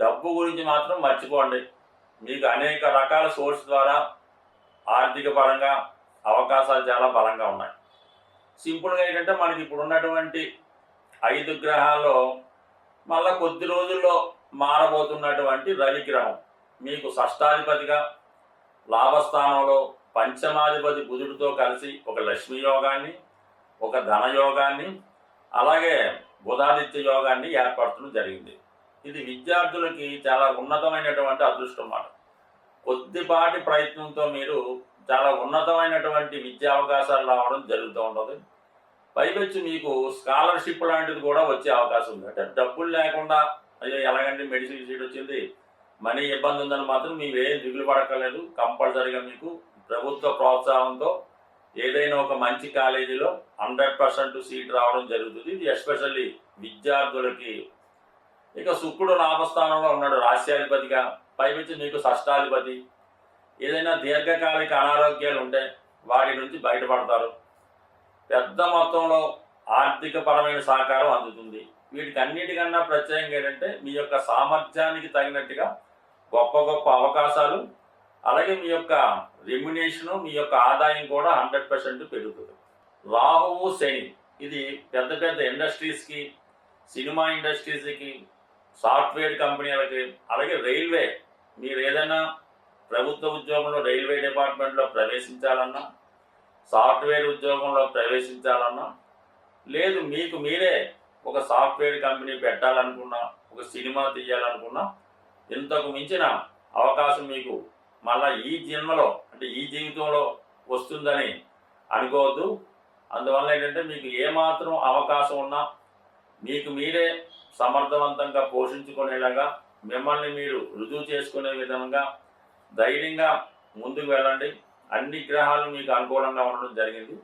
డబ్బు గురించి మాత్రం మర్చిపోండి. మీకు అనేక రకాల సోర్స్ ద్వారా ఆర్థిక పరంగా అవకాశాలు చాలా బలంగా ఉన్నాయి. సింపుల్గా ఏంటంటే మనకి ఇప్పుడు ఉన్నటువంటి ఐదు గ్రహాల్లో మళ్ళా కొద్ది రోజుల్లో మారబోతున్నటువంటి రవిగ్రహం మీకు షష్టాధిపతిగా లాభస్థానంలో పంచమాధిపతి బుధుడితో కలిసి ఒక లక్ష్మీ యోగాన్ని ఒక ధన యోగాన్ని అలాగే బుధాదిత్య యోగాన్ని ఏర్పరచడం జరిగింది. ఇది విద్యార్థులకి చాలా ఉన్నతమైనటువంటి అదృష్టం మాట కొద్దిపాటి ప్రయత్నంతో మీరు చాలా ఉన్నతమైనటువంటి విద్యా అవకాశాలు రావడం జరుగుతూ ఉంటుంది. పైకొచ్చి మీకు స్కాలర్షిప్ లాంటిది కూడా వచ్చే అవకాశం ఉంది. అంటే డబ్బులు లేకుండా అయ్యో ఎలాగంటే మెడిసిన్ సీట్ వచ్చింది మనీ ఇబ్బంది ఉందని మాత్రం మీరు ఏం దిగులు పడక్కర్లేదు. కంపల్సరీగా మీకు ప్రభుత్వ ప్రోత్సాహంతో ఏదైనా ఒక మంచి కాలేజీలో హండ్రెడ్ పర్సెంట్ సీట్ రావడం జరుగుతుంది. ఇది ఎస్పెషల్లీ విద్యార్థులకి ఇక శుక్రుడు లాభస్థానంలో ఉన్నాడు రాశ్యాధిపతిగా. పైపించి నీకు షష్టాధిపతి. ఏదైనా దీర్ఘకాలిక అనారోగ్యాలు ఉంటే వాటి నుంచి బయటపడతారు. పెద్ద మొత్తంలో ఆర్థిక పరమైన సహకారం అందుతుంది. వీటికి అన్నిటికన్నా ప్రత్యేకంగా ఏంటంటే మీ యొక్క సామర్థ్యానికి తగినట్టుగా గొప్ప గొప్ప అవకాశాలు అలాగే మీ యొక్క రెమ్యునేషను మీ యొక్క ఆదాయం కూడా హండ్రెడ్ పర్సెంట్ పెరుగుతుంది. రాహువు శని. ఇది పెద్ద పెద్ద ఇండస్ట్రీస్కి సినిమా ఇండస్ట్రీస్కి సాఫ్ట్వేర్ కంపెనీలకి అలాగే రైల్వే. మీరు ఏదైనా ప్రభుత్వ ఉద్యోగంలో రైల్వే డిపార్ట్మెంట్లో ప్రవేశించాలన్నా సాఫ్ట్వేర్ ఉద్యోగంలో ప్రవేశించాలన్నా లేదు మీకు మీరే ఒక సాఫ్ట్వేర్ కంపెనీ పెట్టాలనుకున్నా ఒక సినిమా తీయాలనుకున్నా ఇంతకు మించిన అవకాశం మీకు మళ్ళా ఈ జన్మలో అంటే ఈ జీవితంలో వస్తుందని అనుకోవద్దు. అందువల్ల ఏంటంటే మీకు ఏమాత్రం అవకాశం ఉన్నా మీకు మీరే సమర్థవంతంగా పోషించుకునేలాగా మిమ్మల్ని మీరు రుజువు చేసుకునే విధంగా ధైర్యంగా ముందుకు వెళ్ళండి. అన్ని గ్రహాలు మీకు అనుకూలంగా ఉండడం జరిగింది.